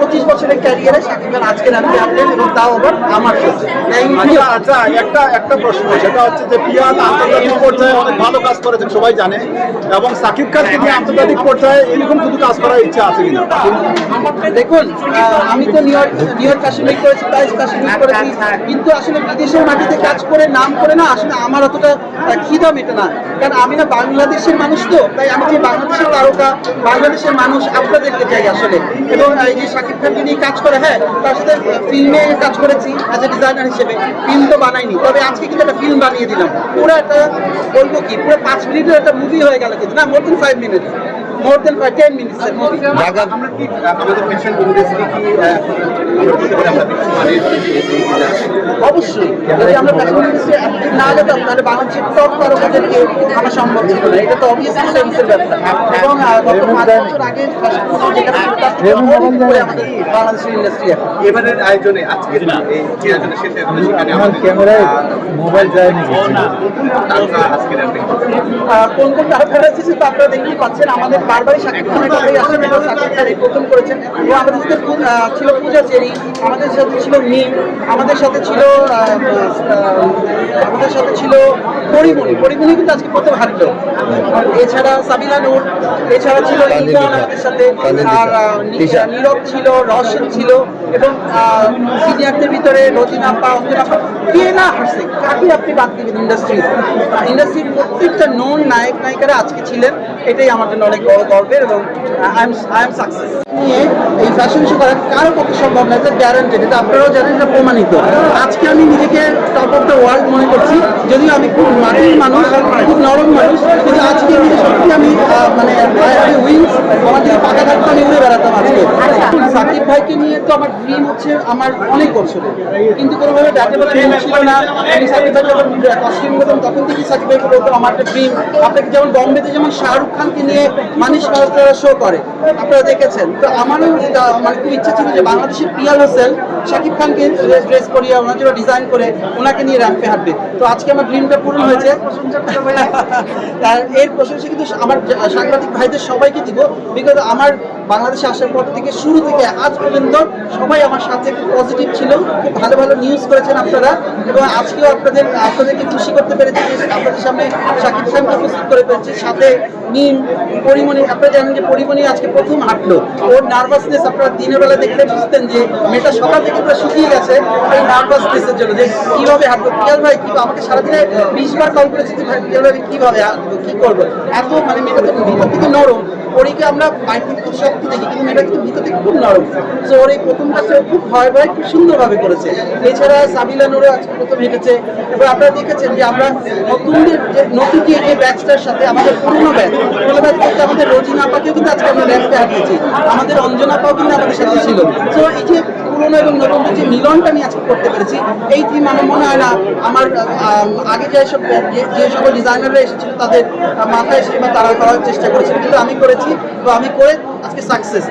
পঁচিশ বছরের ক্যারিয়ারে শাকিব খান আজকে নামতে আসলেন এবং তাও আবার আমার আচ্ছা আচ্ছা একটা একটা প্রশ্ন সেটা হচ্ছে যে পিয়াজ আন্তর্জাতিক পর্যায়ে অনেক ভালো কাজ করেছেন সবাই জানে এবং সাকিব খানকে নিয়ে আন্তর্জাতিক পর্যায়ে এরকম কিছু কাজ করার ইচ্ছা আছে কিনা? দেখুন আমি তো New York New York Kashmir করেছি প্রাইস কাশ্মীর করেছি কিন্তু আসলে বিদেশের মাটিতে কাজ করে নাম করে না আসলে আমার অতটা খিদা মেটে না। কারণ আমি না বাংলাদেশের মানুষ তো তাই আমি যে বাংলাদেশের তারকা বাংলাদেশের মানুষ আপনাদেরকে চাই আসলে। এবং এই যে খানকে নিয়ে কাজ করে হ্যাঁ তার সাথে ফিল্মে কাজ করেছি অ্যাজ এ ডিজাইনার হিসেবে। ফিল্ম তো বানাইনি তবে আজকে কিন্তু একটা ফিল্ম বানিয়ে দিলাম। পুরো একটা বলব কি পুরো পাঁচ মিনিটের একটা মুভি হয়ে গেল কিন্তু না more than five minute more than five ten মিনিটসের movie আমরা কি আমাদের ফ্যাশন ইন্ডাস্ট্রি কি মানে অবশ্যই যদি আমরা ফ্যাশন ইন্ডাস্ট্রি না যেতাম তাহলে বাংলাদেশের টপ তারকাদেরকে আমার সম্ভব ছিল না। এটা তো অবভিয়াসলি সেন্সের ব্যাপার। এবং গত পাঁচ বছর আগে ফ্যাশন বাংলাদেশের ইন্ডাস্ট্রি এবারের আয়োজনে আজকে ক্যামেরায় মোবাইল যায়নি তারকা আজকে রাখবেন আহ, কোন কোন তারকারা আছে সেটা আপনারা দেখতেই পাচ্ছেন? আমাদের বারবারই শাকিব খানের কথাই আসছে শাকিব খান প্রথম করেছেন। এবং আমাদের সাথে ছিল পূজা চেরি আমাদের সাথে ছিল মিম আমাদের সাথে ছিল আমাদের সাথে ছিল পরিমণি। পরিমণি কিন্তু আজকে প্রথম হাঁটলো এছাড়া সাবিনা নূর এছাড়া ছিল আমাদের সাথে। আর নীরব ছিল রশন ছিল এবং সিনিয়রদের ভিতরে রোজিনা পা অঞ্জনা পা কে না হাসছে কাকে আপনি বাদ দিবেন ইন্ডাস্ট্রি ইন্ডাস্ট্রির প্রত্যেকটা নন নায়ক, নায়িকারা আজকে ছিলেন, এটাই আমার জন্য অনেক বড় গর্বের এবং আই এম সাকসেস নিয়ে এই ফ্যাশন শো করা কারও পক্ষে সম্ভব না, এটা গ্যারান্টেড এটা আপনারাও জানেন, এটা প্রমাণিত। আজকে আমি নিজেকে টপ অফ দ্য ওয়ার্ল্ড মনে করছি, যদিও আমি খুব মাটির মানুষ, খুব নরম মানুষ, কিন্তু আজকে নিজে সত্যি আমি মানে উইংস আমার যদি পাকা থাকতো আমি উড়ে বেড়াতাম আজকে সাকিব তো আমার ড্রিম হচ্ছে আমার অনেক বছর কিন্তু কোনোভাবে ছিল না আমি সাকিব ভাই যখন কস্টিউম করতাম তখন সাকিব বলতাম আমার একটা ড্রিম আপনাকে যেমন বম্বেতে যেমন শাহরুখ খানকে নিয়ে মানিস শো করে আপনারা দেখেছেন। তো আমারও মানে খুব ইচ্ছা ছিল যে বাংলাদেশের পিয়াল হোসেন শাকিব খানকে ড্রেস করিয়ে ওনার জন্য ডিজাইন করে ওনাকে নিয়ে র্যাম্পে হাঁটবে। তো আজকে আমার ড্রিমটা পূরণ হয়েছে। এর প্রশংসা কিন্তু আমার সাংবাদিক ভাইদের সবাইকে দিব। বিকজ আমার বাংলাদেশে আসার পর থেকে শুরু থেকে আজ পর্যন্ত সবাই আমার সাথে খুব পজিটিভ ছিল, খুব ভালো ভালো নিউজ করেছেন আপনারা, এবং আজকেও আপনাদের, আপনাদেরকে খুশি করতে পেরেছি আপনাদের সামনে শাকিব খানকে উপস্থিত করে পেরেছি সাথে নিম পরিমণি, আপনারা জানেন যে পরিমণি আজকে প্রথম হাঁটলো। ওর নার্ভাসনেস আপনারা দিনের বেলা দেখলে বুঝতেন যে মেয়েটা সকাল থেকে পুরো শুকিয়ে গেছে, এই নার্ভাসনেসের জন্য। যে কীভাবে হাঁটবো? পিয়াল ভাই, কি আমাকে সারাদিনে বিশ বার কল করেছে যে, ভাই, পিয়াল ভাই কীভাবে হাঁটবো? কি করব? এত মানে মেয়েটা তো ভিতর থেকে নরম। ওরিকে আমরা বাইরে থেকে খুব শক্ত দেখি, কিন্তু মেয়েটা কিন্তু ভিতর থেকে খুব নরম। তো ওর এই প্রথম কাজটা খুব ভয় ভয় খুব সুন্দরভাবে করেছে। এছাড়া সাবিলা নুরও আজকে প্রথম হেঁটেছে। এবং আপনারা দেখেছেন যে আমরা নতুনদের যে নতুন যে যে ব্যাচটার সাথে আমাদের পুরনো ব্যাচ পুরনো ব্যাচ বলতে আমাদের রোজিনা আপাকেও কিন্তু আজকে আমরা ব্যাচকে হাঁটিয়েছি আমাদের অঞ্জনা আপাও কিন্তু আমাদের সাথে ছিল। তো এই যে পুরনো এবং নতুন যে মিলনটা আমি আজকে করতে পেরেছি এই থিম আমার মনে হয় না আমার আম, আগে যে সব যে- সকল ডিজাইনাররা এসেছিল তাদের মাথায় বা তারা করার চেষ্টা করেছিল। কিন্তু আমি করেছি তো আমি করে আজকে সাকসেস